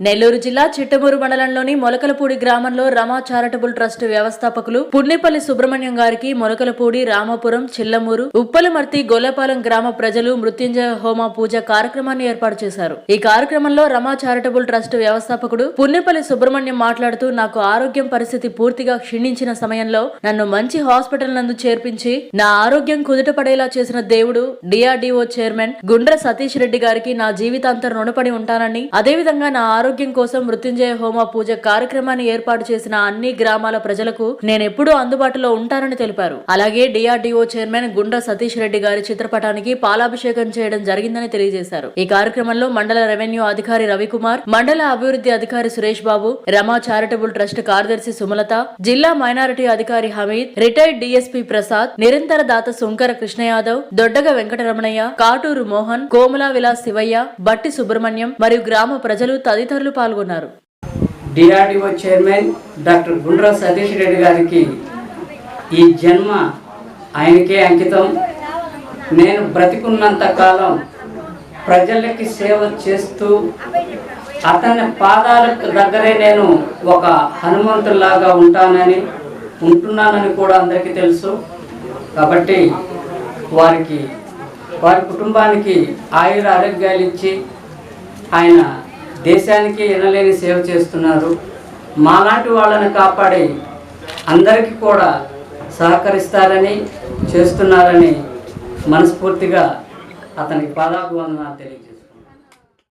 నెల్లూరు జిల్లా చిట్టమూరు మండలంలోని మొలకలపూడి గ్రామంలో రమా చారిటబుల్ ట్రస్ట్ వ్యవస్థాపకులు పున్నెపల్లి సుబ్రహ్మణ్యం గారికి మొలకలపూడి రామాపురం చిల్లమూరు ఉప్పలమర్తి గొల్లపాలెం గ్రామ ప్రజలు మృత్యుంజయ హోమ పూజ కార్యక్రమాన్ని ఏర్పాటు చేశారు. ఈ కార్యక్రమంలో రమా చారిటబుల్ ట్రస్ట్ వ్యవస్థాపకుడు పున్నెపల్లి సుబ్రహ్మణ్యం మాట్లాడుతూ నాకు ఆరోగ్యం పరిస్థితి పూర్తిగా క్షీణించిన సమయంలో నన్ను మంచి హాస్పిటల్ నందు చేర్పించి నా ఆరోగ్యం కుదుట పడేలా చేసిన దేవుడు డిఆర్డీఓ చైర్మన్ గుండ్ర సతీష్ రెడ్డి గారికి నా జీవితాంతం రుణపడి ఉంటానని అదేవిధంగా నా కోసం మృత్యుంజయ హోమ పూజ కార్యక్రమాన్ని ఏర్పాటు చేసిన అన్ని గ్రామాల ప్రజలకు నేనెప్పుడూ అందుబాటులో ఉంటానని తెలిపారు. అలాగే డిఆర్డీఓ చైర్మన్ గుండ్ర సతీష్ రెడ్డి గారి చిత్రపటానికి పాలాభిషేకం చేయడం జరిగిందని తెలియజేశారు. ఈ కార్యక్రమంలో మండల రెవెన్యూ అధికారి రవికుమార్ మండల అభివృద్ధి అధికారి సురేష్ బాబు రమా చారిటబుల్ ట్రస్ట్ కార్యదర్శి సుమలత జిల్లా మైనారిటీ అధికారి హమీద్ రిటైర్డ్ డిఎస్పీ ప్రసాద్ నిరంతర దాత సుంకర కృష్ణ యాదవ్ దొడ్డగ వెంకటరమణయ్య కాటూరు మోహన్ కోమలా విలాస్ శివయ్య బట్టి సుబ్రహ్మణ్యం మరియు గ్రామ ప్రజలు తదితరులు పాల్గొన్నారు. DRDO chairman doctor Gundra Satish Reddy గారికి ఈ జన్మ ఆయనకే అంకితం. నేను బ్రతికున్నంత కాలం ప్రజలకి సేవ చేస్తూ అతని పాదాల దగ్గరే నేను ఒక హనుమంతులాగా ఉంటానని ఉంటున్నానని కూడా అందరికీ తెలుసు. కాబట్టి వారికి వారి కుటుంబానికి ఆయుర ఆరోగ్యాలు ఇచ్చి ఆయన దేశానికి ఎనలేని సేవ చేస్తున్నారు. మాలాంటి వాళ్ళని కాపాడి అందరికీ కూడా సహకరిస్తారని చేస్తున్నారని మనస్ఫూర్తిగా అతనికి పాదాభివందన తెలియజేస్తాను